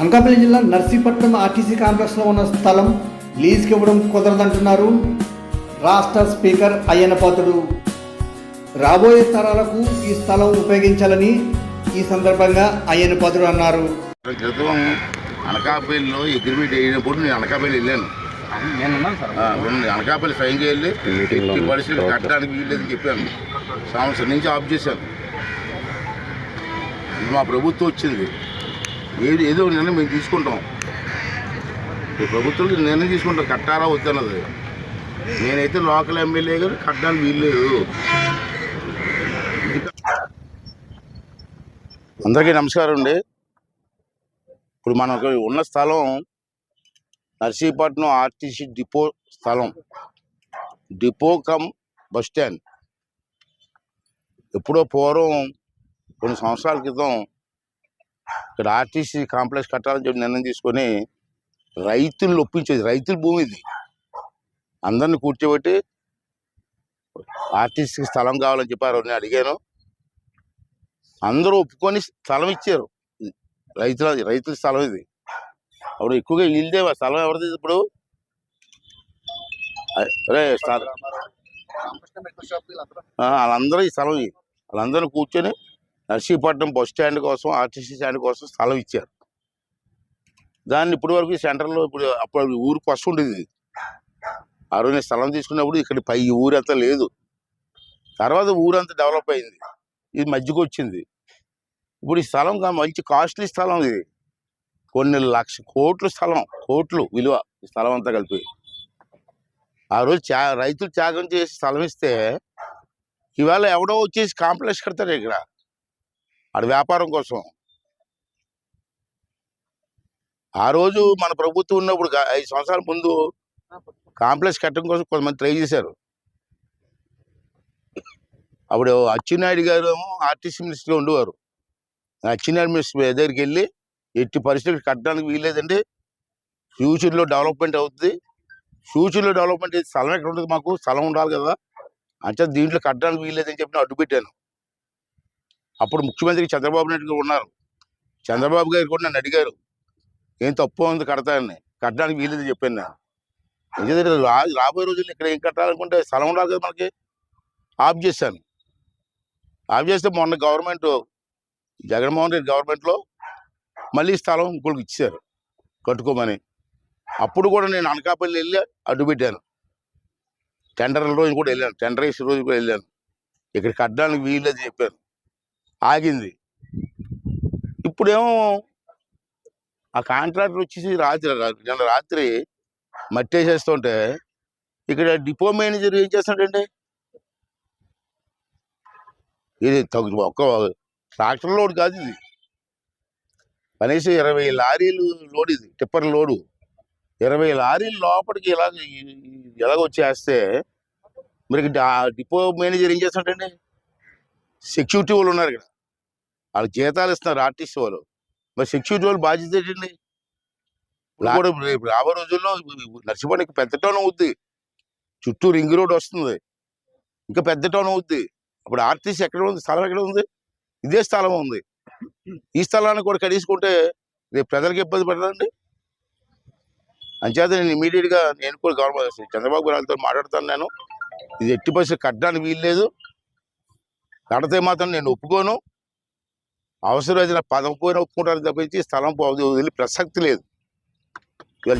అనకాపల్లి జిల్లా నర్సీపట్నం ఆర్టీసీ కాంప్లెక్స్లో ఉన్న స్థలం లీజుకి ఇవ్వడం కుదరదంటున్నారు రాష్ట్ర స్పీకర్ అయ్యనపాత్రుడు రాబోయే తరాలకు ఈ స్థలం ఉపయోగించాలని ఈ సందర్భంగా అయ్యనపాత్రుడు అన్నారు. క్రితం అనకాపల్లిలో అగ్రిమెంట్ అయినప్పుడు నేను అనకాపల్లి వెళ్ళాను. అనకాపల్లి స్వయంగా వెళ్ళి ఎట్టి పరిస్థితులు కట్టడానికి వీల్లేదని చెప్పాను. సంవత్సరం నుంచి ఆఫ్ చేశాను. మా ప్రభుత్వం వచ్చింది. ఏది ఏదో ఒక నిర్ణయం మేము తీసుకుంటాం. ఈ ప్రభుత్వం నిర్ణయం తీసుకుంటాం. కట్టాలా వద్దన్నది నేనైతే లోకల్ ఎమ్మెల్యే గారు కట్టడానికి వీల్లేదు. అందరికీ నమస్కారం అండి. ఇప్పుడు మనకు ఉన్న స్థలం నర్సీపట్నం ఆర్టీసీ డిపో స్థలం. Depot cum bus stand. ఎప్పుడో పూర్వం కొన్ని సంవత్సరాల క్రితం ఇక్కడ ఆర్టీసీ కాంప్లెక్స్ కట్టాలని చెప్పి నిర్ణయం తీసుకొని రైతులను ఒప్పించేది రైతుల భూమి ఇది. అందరిని కూర్చోబెట్టి ఆర్టీసీకి స్థలం కావాలని చెప్పారు నేను అడిగాను. అందరూ ఒప్పుకొని స్థలం ఇచ్చారు. రైతుల రైతుల స్థలం ఇది. అప్పుడు ఎక్కువగా ఆ స్థలం ఎవరిది ఇప్పుడు? అరే వాళ్ళందరూ ఈ స్థలం. వాళ్ళందరూ కూర్చొని నర్సీపట్నం బస్ స్టాండ్ కోసం ఆర్టీసీ స్టాండ్ కోసం స్థలం ఇచ్చారు. దాన్ని ఇప్పటి వరకు సెంటర్లో ఇప్పుడు అప్పుడు ఊరికి ఫస్ట్ ఉండేది ఇది. ఆ రోజు స్థలం తీసుకున్నప్పుడు ఇక్కడ పై ఊరంతా లేదు. తర్వాత ఊరంతా డెవలప్ అయింది. ఇది మధ్యకు వచ్చింది. ఇప్పుడు ఈ స్థలం మంచి కాస్ట్లీ స్థలం ఇది. కొన్ని లక్ష కోట్లు స్థలం కోట్లు విలువ ఈ స్థలం అంతా కలిపి. ఆ రోజు త్యా రైతులు త్యాగం చేసి స్థలం ఇస్తే ఇవాళ ఎవడో వచ్చేసి కాంప్లెక్స్ కడతారు ఇక్కడ. ఆడ వ్యాపారం కోసం. ఆ రోజు మన ప్రభుత్వం ఉన్నప్పుడు ఐదు సంవత్సరాల ముందు కాంప్లెక్స్ కట్టడం కోసం కొంతమంది ట్రై చేశారు. అప్పుడు అచ్చెన్నాయుడు గారు ఏమో ఆర్టీసీ మినిస్టర్గా ఉండేవారు. అచ్చెన్నాయుడు మినిస్టర్ దగ్గరికి వెళ్ళి ఎట్టి పరిస్థితులు కట్టడానికి వీల్లేదండి ఫ్యూచర్లో డెవలప్మెంట్ అవుతుంది ఫ్యూచర్లో డెవలప్మెంట్ అయితే స్థలం ఎక్కడ ఉంటుంది మాకు? స్థలం ఉండాలి కదా. అంటే దీంట్లో కట్టడానికి వీల్లేదని చెప్పి నేను అడ్డు పెట్టాను అప్పుడు ముఖ్యమంత్రి చంద్రబాబు నాయుడు ఉన్నారు. చంద్రబాబు గారు కూడా నన్ను అడిగారు. ఏం తప్పు ఉంది కడతానని కట్టడానికి వీలేదు చెప్పాను నేను. ఎందుకంటే రా- రాబోయే రోజుల్లో ఇక్కడ ఏం కట్టాలనుకుంటే స్థలం ఉండాలి కదా మనకి. ఆఫ్ చేశాను. ఆఫ్ చేస్తే మొన్న గవర్నమెంట్ జగన్మోహన్ రెడ్డి గవర్నమెంట్లో మళ్ళీ స్థలం ఇంకోటికి ఇచ్చారు కట్టుకోమని. అప్పుడు కూడా నేను అనకాపల్లి వెళ్ళి అడ్డు పెట్టాను. టెండర్ల రోజు కూడా వెళ్ళాను. టెండర్ వేసే రోజు కూడా వెళ్ళాను. ఇక్కడ కట్టడానికి వీల్లేదు చెప్పాను. ఆగింది. ఇప్పుడేమో ఆ కాంట్రాక్టర్ వచ్చేసి రాత్రి నిన్న రాత్రి మట్టి వేసేస్తుంటే ఇక్కడ డిపో మేనేజర్ ఏం చేస్తాడండి ఇది తగ్గు ఒక్క ట్రాక్టర్ లోడ్ కాదు ఇది. కనీసం ఇరవై లారీలు లోడ్ ఇది టిప్పర్ లోడు. ఇరవై లారీలు లోపలికి ఇలాగ ఇలాగ వచ్చేస్తే మరి ఇక్కడ డిపో మేనేజర్ ఏం చేస్తాడండి సెక్యూరిటీ వాళ్ళు ఉన్నారు ఇక్కడ. వాళ్ళకి జీతాలు ఇస్తున్నారు ఆర్టీసీ వాళ్ళు. మరి సెక్యూరిటీ వాళ్ళు బాధ్యత ఏంటండి? కూడా రేపు రాబోయే రోజుల్లో నర్సిపడికి పెద్ద టౌన్ అవుద్ది. చుట్టూ రింగ్ రోడ్ వస్తుంది. ఇంకా పెద్ద టౌన్ అవుద్ది. అప్పుడు ఆర్టీసీ ఎక్కడ ఉంది? స్థలం ఎక్కడ ఉంది? ఇదే స్థలం ఉంది. ఈ స్థలాన్ని కూడా కడీసుకుంటే రేపు ప్రజలకు ఇబ్బంది పడదండి అంచేత నేను ఇమీడియట్గా నేను కూడా గవర్నమెంట్ చంద్రబాబు గారితో మాట్లాడతాను నేను. ఇది ఎట్టి పరిస్థితి కట్టడానికి వీల్లేదు. కడితే మాత్రం నేను ఒప్పుకోను. అవసరమైతే పదం పోయిన ఒప్పుకుంటాను తప్పించి స్థలం పో- వదిలే ప్రసక్తి లేదు. ఇవాళ